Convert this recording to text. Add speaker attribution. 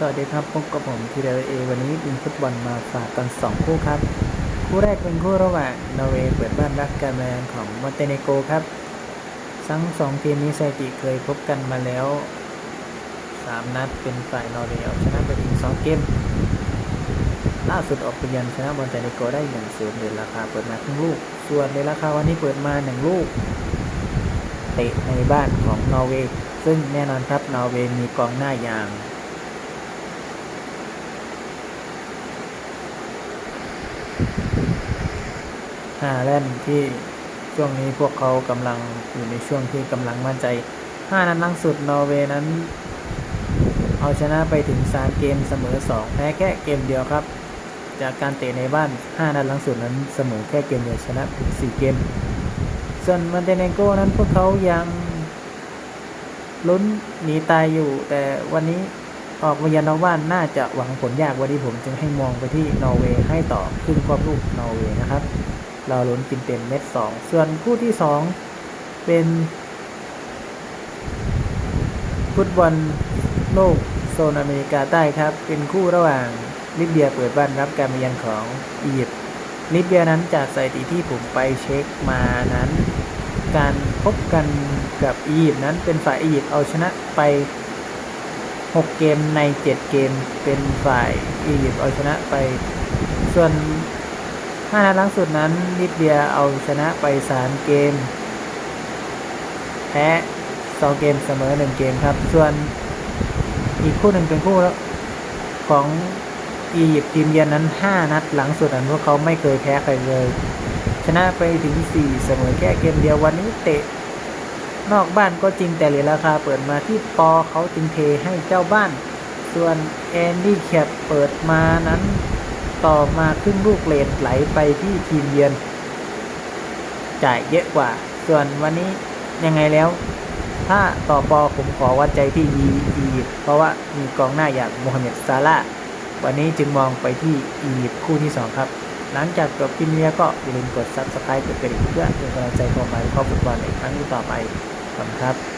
Speaker 1: สวัสดีครับพบกับผมทีเดเอวันนี้มีฟุตบอลมาฝากกัน 2 คู่ครับ คู่แรกเป็นคู่ระหว่างนอร์เวย์เปิดบ้านรับการแมนของมอนเตเนโกครับ ทั้งสองทีมนี้สถิติเคยพบกันมาแล้ว 3 นัดเป็นฝ่ายนอร์เวย์เอาชนะไปถึง 2 เกม ล่าสุดออกไปเยันชนะมอนเตเนโกได้1 0เดือนราคาเปิดมาครึ่งลูก ส่วนในราคาวันนี้เปิดมา 1 ลูก เตะในบ้านของนอร์เวย์ซึ่งแน่นอนครับนอร์เวย์มีกองหน้าอย่าง ฮาแลนด์ที่ช่วงนี้พวกเขากำลังอยู่ในช่วงที่กำลังมั่นใจ 5 นัดล่าสุดนอร์เวย์นั้น เอาชนะไปถึง 3 เกมเสมอ 2 แพ้แค่เกมเดียวครับ จากการเตะในบ้าน 5 นัดล่าสุดนั้นเสมอแค่เกมเดียวชนะถึง 4 เกม ส่วนมันเตเนโกนั้นพวกเขายังลุ้นหนีตายอยู่แต่วันนี้ ออกมาเยือนนอกบ้านน่าจะหวังผลยากวันนี้ผมจึงให้มองไปที่นอร์เวย์ให้ต่อขึ้นควบลูกนอร์เวย์นะครับ เราลุ้นกินเต็มเม็ดสองส่วนคู่ที่สองเป็นฟุตบอลโลกโซนอเมริกาใต้ครับ เป็นคู่ระหว่างลิเบียเปิดบ้านรับการมายือนของอียิปต์ลิเบียนั้นจากสถิติที่ผมไปเช็คมานั้น การพบกันกับอียิปต์นั้นเป็นฝ่ายอียิปต์เอาชนะไป 6 เกมใน 7 เกมเป็นฝ่ายอียิปต์เอาชนะไป ส่วน 5 นัดล่าสุดนั้นลิเบียเอาชนะไป 3 เกม แพ้ 2 เกมเสมอ 1 เกมครับ ส่วนอีกคู่หนึ่งเป็นคู่ของอียิปต์ทีมเยือนนั้น 5 นัดหลังสุดนั้นพวกเขาไม่เคยแพ้ใครเลย ชนะไปถึง 4 เสมอแค่เกมเดียววันนี้เตะ นอกบ้านก็จริงแต่เหรียญราคาเปิดมาที่ปอเขาจึงเทให้เจ้าบ้าน ส่วนแอนดี้แคปเปิดมานั้น ต่อมาครึ่งลูกเลนไหลไปที่ทีมเยือน จ่ายเยอะกว่า ส่วนวันนี้ยังไงแล้ว ถ้าต่อปอผมขอวัดใจที่อีอียิปต์เพราะว่ามีกองหน้าอย่างโมฮัมเหม็ดซาลาวันนี้จึงมองไปที่อียิปต์คู่ที่ 2 ครับหลังจากจบพิมเมียก็อย่าลืมกด subscribe กดกระดิ่งเพื่อเป็นกำลังใจข้ามาข้อฟุตบอลในครั้งต่อไป คุณครับ